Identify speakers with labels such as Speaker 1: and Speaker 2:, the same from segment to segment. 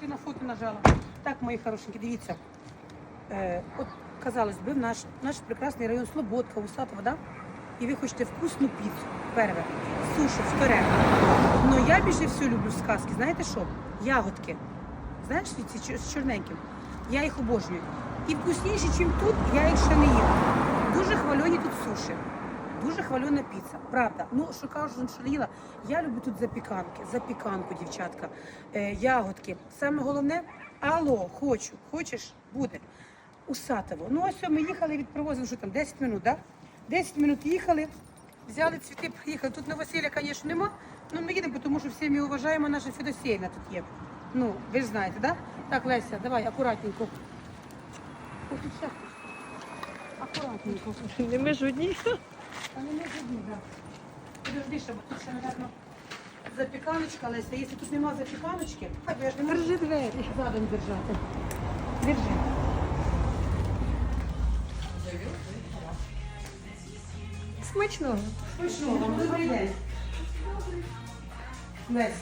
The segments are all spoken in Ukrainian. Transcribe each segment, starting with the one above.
Speaker 1: Ти на фото нажала. Так, мої хорошенькі, дивіться. Е, от, казалось би, наш, наш прекрасний район Слободка, Усатова, да? І ви хочете вкусну піцу, перше, суші, вторе. Ну я більше всього люблю сказки. Знаєте що? Ягодки. Знаєш, ці з чорненьким. Я їх обожнюю. І вкусніші, ніж тут, я їх ще не їла. Дуже хвальоні тут суші. Дуже хвальона піца, правда. Ну, що кажуть, що я люблю тут запіканки, запіканку, дівчатка, е, ягодки. Саме головне, алло, хочу, хочеш, буде. Усатово. Ну, ось ми їхали, відпровозили, що там, 10 минут? Да? 10 минут їхали, взяли цвіти, приїхали. Тут на Василя, звісно, нема, але ми їдемо, тому що всі ми вважаємо, наша Федосіївна тут є. Ну, ви ж знаєте? Да? Так, Леся, давай, акуратненько. Акуратненько.
Speaker 2: Не ми ж одні.
Speaker 1: Та не бути, да. Подожди, ще, бо тут ще, мабуть, запіканочка, Леся. Якщо тут нема запіканочки, хай бо я ж не можу
Speaker 2: Держи двері.
Speaker 1: задом держати. Держи.
Speaker 2: Смачного.
Speaker 1: Смачного вам, добрий день. Лесь,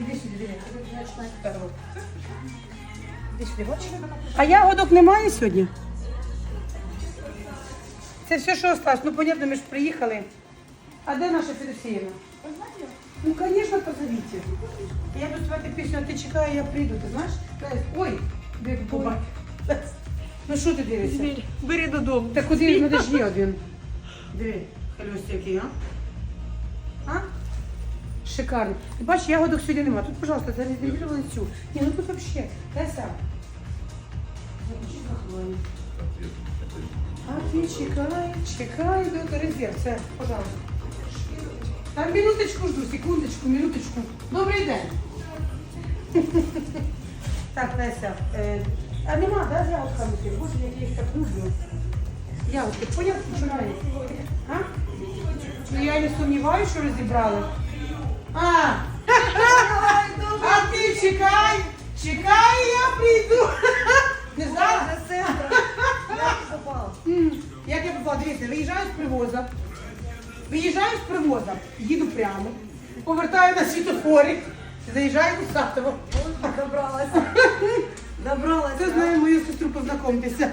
Speaker 1: іди сюди, диви. Іди сюди, бачиш? А ягодок немає сьогодні? Це все, що осталось. Ну, понятно, ми ж приїхали. А де наша Федосіївна? Ну, конечно, позовите. Я буду співати пісню, а ти чекай, я прийду, ти знаєш? Лесь, Ой, де побак. Ну що ти дивишся?
Speaker 2: Бери додому.
Speaker 1: Та куди ж мене ж є один? Диви, хальості який, а? А? Шикарно. Ти бачиш, ягодок сьогодні нема. Тут, пожалуйста, зарезервировали цю. Ні, ну тут вообще. Леся. Запиши захвалення. А ти чекай, чекай, до резерв. Це, пожалуйста. Там минуточку жду, секундочку, минуточку. Добрий день. Так, Леся, е, а нема, да, ти? Боже, я їх так люблю. Ягодки, поняв, що навіть? А? Ну я не сумніваюся, що розібрали. А! А ти чекай! Чекай, я прийду! Не зараз? М, Як я попала, дивіться, виїжджаю з привоза. Виїжджаю з привоза, їду прямо, повертаю на світофорі, заїжджаю у Сатово.
Speaker 3: Добралась. Добралась.
Speaker 1: Хто знає мою сестру, познайомтеся.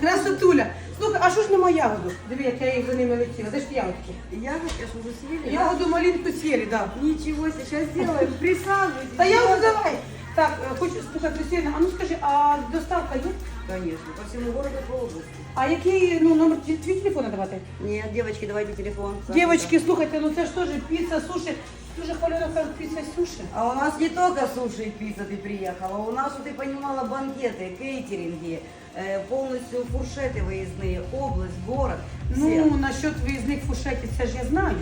Speaker 1: Красотуля. Слухай, а що ж нема ягоду? Диви, як я їх за ними летіла. Де ж ягодки?
Speaker 3: Ягодки ж уже съели?
Speaker 1: Ягоду малинку сіли, так. Да.
Speaker 3: Ничего, сейчас сделаем. Присаживайтесь.
Speaker 1: Та я вже давай. Так, е, хочу слухай, Кристина, а ну скажи, а доставка є?
Speaker 3: Конечно, по всему городу по области.
Speaker 1: А який ну, номер твій твій телефон давати?
Speaker 3: Нет, девочки, давайте телефон.
Speaker 1: Дівчатки, слухайте, ну це ж теж піца, суші. Дуже хвалена кажуть, піца, суші.
Speaker 3: А у нас не только суши и пицца ты приехала, у нас, чтобы ты понимала, банкеты, кейтеринги, э, полностью фуршеты выездные, область, город. все.
Speaker 1: Ну, насчет виїзних фушетів, це ж я знаю.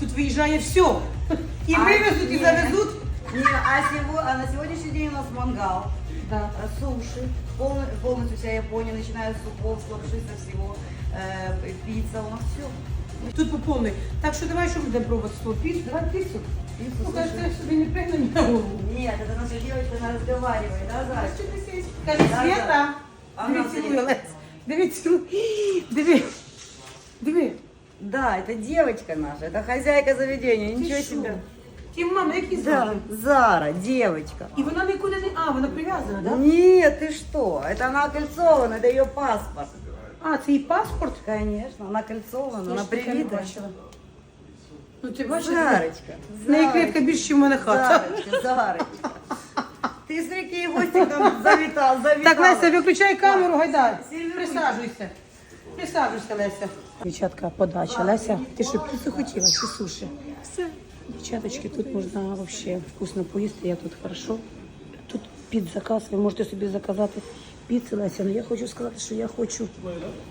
Speaker 1: Тут виїжджає все. І
Speaker 3: А,
Speaker 1: вивезуть, і
Speaker 3: ні.
Speaker 1: завезуть.
Speaker 3: Не, а, сего- а на сегодняшний день у нас мангал,
Speaker 1: Да.
Speaker 3: э, суши, полно- полностью вся Япония, начиная с супов, с лапши, со всего, э, пицца, у нас все.
Speaker 1: Тут по повній. Так що давай, що будемо пробувати слово піцу? Давай піцу.
Speaker 3: Пиццу,
Speaker 1: Ну, кажеш,
Speaker 3: суши.
Speaker 1: ти собі не пригни на голову.
Speaker 3: Нет, это наша девочка, она разговаривает, да, Зайчик?
Speaker 1: Каже,
Speaker 3: Да,
Speaker 1: Света,
Speaker 3: да.
Speaker 1: диви,
Speaker 3: Ага,
Speaker 1: цілує, Лесь. Диви, цілує. Диви. Диви.
Speaker 3: Да, это девочка наша, это хозяйка заведения,
Speaker 1: Ти
Speaker 3: ничего
Speaker 1: що?
Speaker 3: себе.
Speaker 1: Ті мама, які
Speaker 3: Да,
Speaker 1: звали?
Speaker 3: Зара, девочка.
Speaker 1: І вона нікуди не... А, вона прив'язана, так? Да?
Speaker 3: Нет, ты что? Это она окольцована, это ее паспорт.
Speaker 1: А, це її паспорт?
Speaker 3: Конечно, она окольцована, она
Speaker 1: Я ж таке не
Speaker 3: привита.
Speaker 1: бачила. Ну, ти бачиш?
Speaker 3: Зарочка.
Speaker 1: В неї клітка більше, ніж в мене хата.
Speaker 3: Зарочка, Зарочка. Ты смотри, какие гости к нам завитал, завитал.
Speaker 1: Так, Леся, виключай камеру, гайдай.
Speaker 3: Сервіруй.
Speaker 1: Присаджуйся. Присаджуйся, Леся. Дівчатка, подача. Леся, ти що, піцу хотіла чи суші?
Speaker 2: Все.
Speaker 1: Дівчаточки, тут можна вообще вкусно поїсти, я тут хорошо. Тут під заказ, ви можете собі заказати піцу, Леся. Ну я хочу сказати, що я хочу,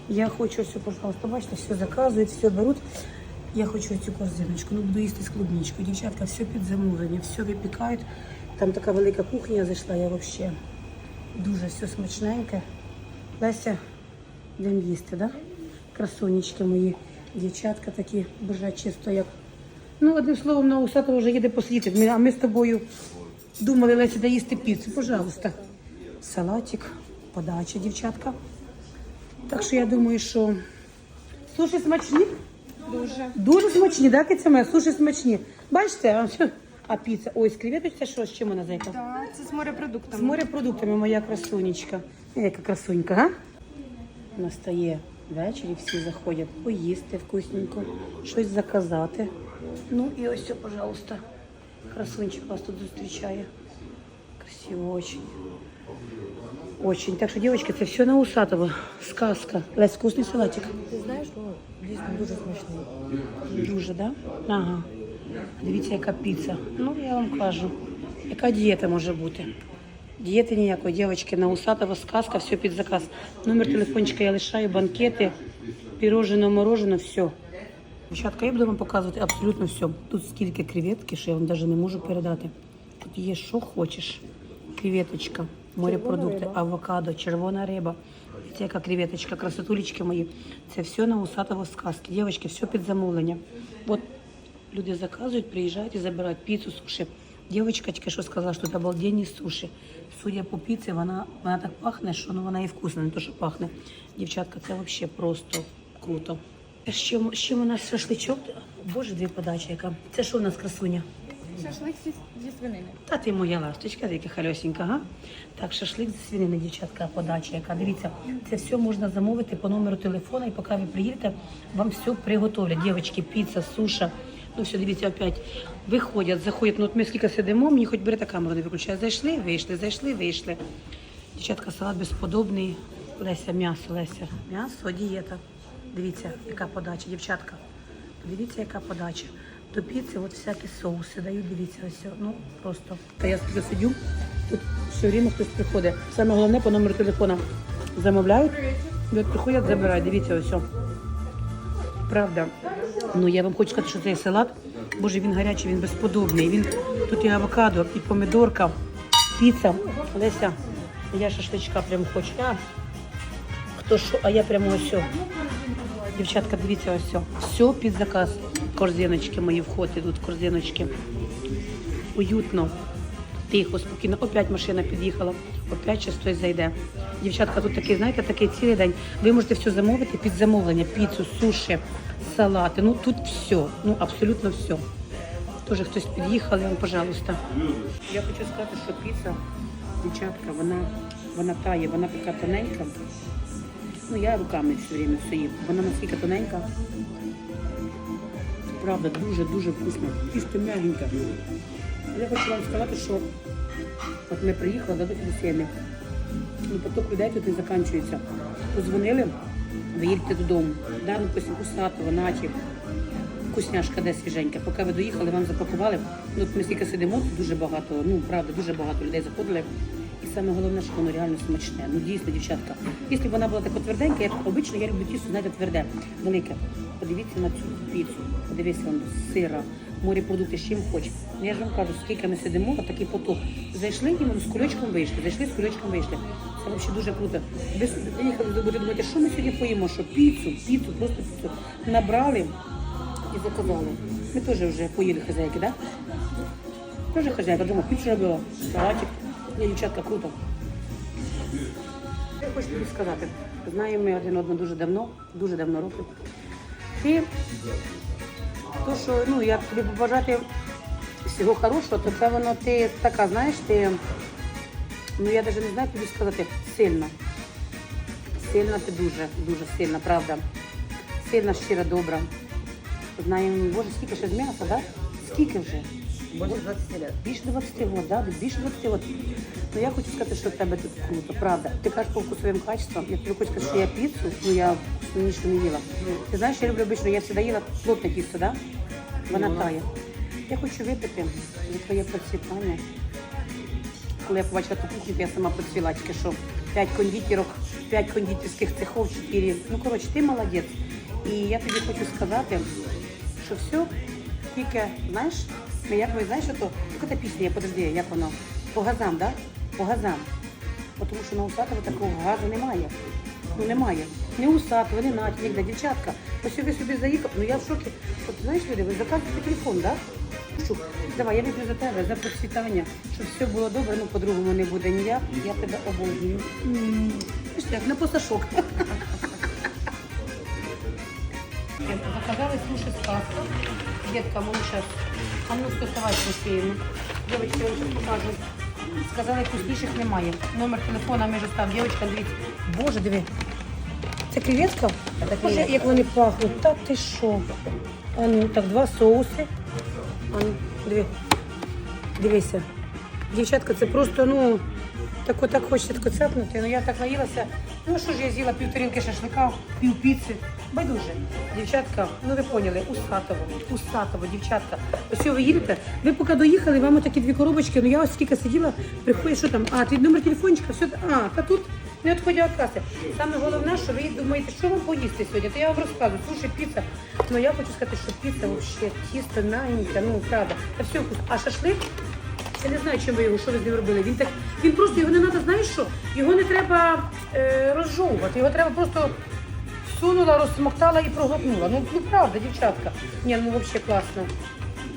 Speaker 1: я хочу все, пожалуйста, бачите, все заказують, все беруть. Я хочу цю корзиночку, ну буду їсти з клубничкою. Дівчатка, все під замовлення, все випікають. Там така велика кухня зайшла, я вообще дуже все смачненьке. Леся, йдемо їсти, да? Красунечки мої, дівчатка такі, боже, чисто як Ну, одним словом, на усатого вже їде посидіти. Ми- А ми з тобою думали, Леся, де їсти піцу. Пожалуйста. Салатик, подача, дівчатка. Так що я думаю, що суші смачні.
Speaker 2: Дуже.
Speaker 1: Дуже смачні, так, Киця моя? Суші смачні. Бачите, а, все. А піца, ой, з креветочка, що, з чим вона зайка?
Speaker 2: Да, це з морепродуктами.
Speaker 1: З морепродуктами моя красунечка. Е, Яка красунька, га? Настає ввечері, всі заходять поїсти вкусненько, щось заказати. Ну і ось, пожалуйста, красунчик вас тут зустрічає. Красиво очень. Очень. Так що, дівчатки, це все на Усатого. Сказка. Лесь, вкусний салатик.
Speaker 2: Ти знаєш, ну, дійсно дуже смачний.
Speaker 1: Дуже, да? Ага. Дивіться, яка піца. Ну, я вам кажу, яка дієта може бути. Дієти ніякої, дівчатки, на усатого сказка, все під заказ. Номер телефончика я лишаю, банкети, пірожено, морожено, все. Дівчатка, я буду вам показувати абсолютно все. Тут скільки креветки, що я вам навіть не можу передати. Тут є що хочеш. Креветочка, морепродукти, авокадо, червона риба. Це яка креветочка, красотулечки мої. Це все на усатого сказки. Дівчатки, все під замовлення. От люди заказують, приїжджають і забирають піцу, суші. Дівчинка тільки що сказала, що тут обалденні суші. Судя по піці, вона, вона так пахне, що ну, вона і вкусна, не то, що пахне. Дівчатка, це взагалі просто круто. З чим, у нас шашличок? Боже, дві подачі яка. Це що у нас красуня?
Speaker 2: Шашлик зі, зі свинини.
Speaker 1: Та ти моя ласточка, яка хальосенька, га? Так, шашлик зі свинини, дівчатка, подача, яка. Дивіться, це все можна замовити по номеру телефона, і поки ви приїдете, вам все приготовлять. Дівчатки, піца, суша. Ну все, дивіться, опять виходять, заходять. Ну от ми скільки сидимо, мені хоч берете камеру, не виключає. Зайшли, вийшли, зайшли, вийшли. Дівчатка, салат безподобний. Леся, м'ясо, Леся. М'ясо, дієта. Дивіться, яка подача, дівчатка. Подивіться, яка подача. До піци от всякі соуси дають, дивіться, ось. Ну, просто. Та я собі сидю, тут все время хтось приходить. Саме головне по номеру телефона замовляють, от приходять, забирають. Дивіться, ось. Правда. Ну, я вам хочу сказати, що цей салат, боже, він гарячий, він безподобний. Він, тут і авокадо, і помідорка, піца. Леся, я шашличка прям хочу. А, хто що, а я прямо ось. Дівчатка, дивіться ось. сьо. Все під заказ. Корзиночки мої вход ідуть, корзиночки. Уютно, тихо, спокійно. Опять машина під'їхала, опять щось хтось зайде. Дівчатка, тут такий, знаєте, такий цілий день. Ви можете все замовити під замовлення, піцу, суші, салати. Ну тут все, ну абсолютно все. Тоже хтось під'їхав, вам, пожалуйста. Я хочу сказати, що піца, дівчатка, вона, вона тає, вона така тоненька. Ну, я руками все время все їм. Вона наскільки тоненька. Правда, дуже-дуже вкусно. Тісто м'ягеньке. Я хочу вам сказати, що от ми приїхали до Філісіни. Ну, поток людей тут не закінчується. Позвонили, ви їдете додому. Да, ну, Усатого, Наті, вкусняшка де свіженька. Поки ви доїхали, вам запакували. Ну, от ми стільки сидимо, тут дуже багато, ну правда, дуже багато людей заходили. Саме головне, що воно реально смачне. Ну дійсно, дівчатка. Якщо б вона була така тверденька, я обично я люблю тісто, знаєте, тверде, велике. Подивіться на цю піцу, подивіться он сира, морепродукти, з чим хоч. Ну, я ж вам кажу, скільки ми сидимо, такий поток. Зайшли і з кулечком вийшли, зайшли з кулечком вийшли. Це взагалі дуже круто. Ви ви будете думати, що ми сьогодні поїмо? Що піцу, піцу, просто піцу. Набрали і заказали. Ми теж вже поїли хазяйки, так? Да? Теж хазяйка дома піцу робила, салатик. Ні, дівчатка, круто. Я хочу тобі сказати, знаємо ми один одного дуже давно, дуже давно років. І то, що ну, як тобі побажати всього хорошого, то це воно ти така, знаєш, ти, ну я навіть не знаю тобі сказати, сильна. Сильна ти дуже, дуже сильна, правда. Сильна, щира, добра. Знаємо, боже, скільки ще з м'яса, так? Да? Скільки вже?
Speaker 3: Больше 20 лет.
Speaker 1: Більше 20 років, да? більше 20 років. Ну я хочу сказати, що в тебе тут круто, правда. Ти кажеш по вкусовим качествам. Я тобі хочу сказати, що я піцу, ну я ніщо не їла. Ти знаєш, я люблю обично, я завжди їла плотне тісто, да? Вона тає. Я хочу випити за твоє процвітання. Коли я побачила ту кухню, я сама процвіла, тільки що 5 кондитерок, 5 кондитерських цехов, 4. Ну, коротше, ти молодець. І я тобі хочу сказати, що все тільки, знаєш, ми як знаєш, що то, яка пісня, подожди, як воно? По газам, да? По газам. Тому що на Усатого такого газу немає. Ну немає. Не Усатого, не Наті, ніде. Дівчатка, ось ви собі заїхали. Ну я в шокі. От знаєш, люди, ви заказуєте телефон, да? Шук, давай, я вип'ю за тебе, за процвітання, щоб все було добре, ну по-другому не буде ніяк. Я тебе обожнюю. Як на посашок. Слушай, сказка. Детка, мы сейчас... А ну, стосувай постійно. Дівчатки, я вам покажу. Сказали, вкусніших немає. Номер телефона ми ж там. Дівчатка, дивіться. Боже, диви. Це креветка?
Speaker 3: Це
Speaker 1: Боже, як вони пахнуть. Та ти що? А ну, так, два соуси. А ну, диви. Дивися. Дівчатка, це просто, ну, так отак хочеться цепнути. Ну я так наїлася. Ну що ж я з'їла пів тарілки шашлика, пів піци. Байдуже. Дівчатка, ну ви поняли, усатово, усатово, дівчатка. Ось ви їдете, ви поки доїхали, вам такі дві коробочки, ну я ось скільки сиділа, приходить, що там, а, твій номер телефончика, все, а, та тут не відходять від каси. Саме головне, що ви думаєте, що вам поїсти сьогодні, то я вам розказую, слушай, піца. Ну я хочу сказати, що піца взагалі тісто мягеньке, ну правда, та все вкусно. А шашлик, я не знаю, чим ви його, що ви з ним робили. Він так, він просто його не треба, знаєш що? Його не треба е, розжовувати, його треба просто всунула, розсмоктала і проглотнула. Ну, ну правда, дівчатка. Ні, ну взагалі класно.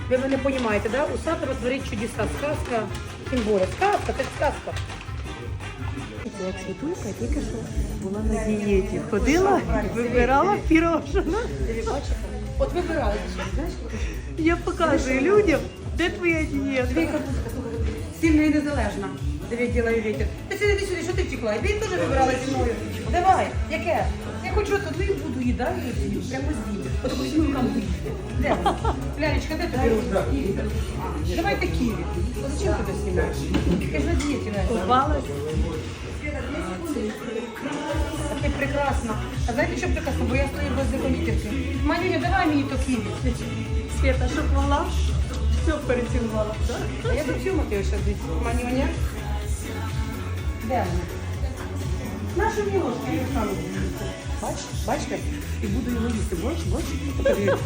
Speaker 1: Ви мене розумієте, да? Усатого творить чудеса. Сказка, тим більше. Сказка, це сказка.
Speaker 2: Я Світулька тільки що була на дієті. Ходила, вибирала пірожна.
Speaker 1: От вибирали, знаєш?
Speaker 2: Я показую людям, де твоя дієта.
Speaker 1: Сильна і незалежна. Ділаю вітер. Ти сиди ти сюди, що ти втекла? І ти теж вибирала зі мною. Давай, яке? Я хочу ну, і буду їдати, з'їм, прямо з'їм. От по всім рукам. Де? Лялечка, де тобі рожна? Давайте ківі. От Зачем ти це знімаєш? Ти ж на дієті.
Speaker 2: Попалась.
Speaker 1: Ти прекрасна. А знаєте, що прекрасно? Бо я стою возле кондитерки. Манюня, давай мені то ківі.
Speaker 2: Свята, щоб могла, все перецілувала. так?
Speaker 1: А я цьому ти ще десь. Манюня. Де вона? Наша мені ложка, я сам. Бач, бачите? І буду його їсти. Бач, бач? Подивіться.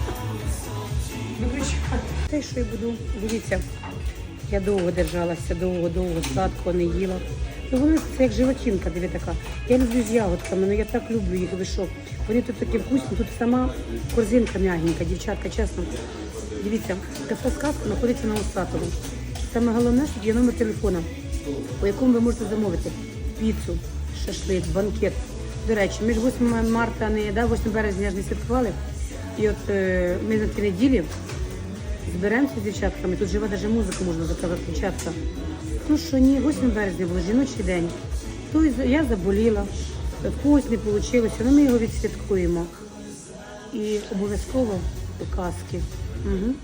Speaker 1: Виключаю. Те, що я буду, дивіться, я довго держалася, довго, довго, сладко не їла. Ну вони це як животинка, диви така. Я люблю з ягодками, ну я так люблю їх, ви що? Вони тут такі вкусні, тут сама корзинка м'ягенька, дівчатка, чесно. Дивіться, кафе сказка знаходиться на Остатову. Саме головне, що є номер телефона, по якому ви можете замовити піцу, шашлик, банкет. До речі, ми ж 8 марта, не да, 8 березня ж не святкували. І от е, ми на ті неділі зберемося з дівчатками. Тут живе навіть музику можна заказати, дівчатка. Ну що ні, 8 березня було жіночий день. То я заболіла, когось не вийшло, але ми його відсвяткуємо. І обов'язково казки. Угу.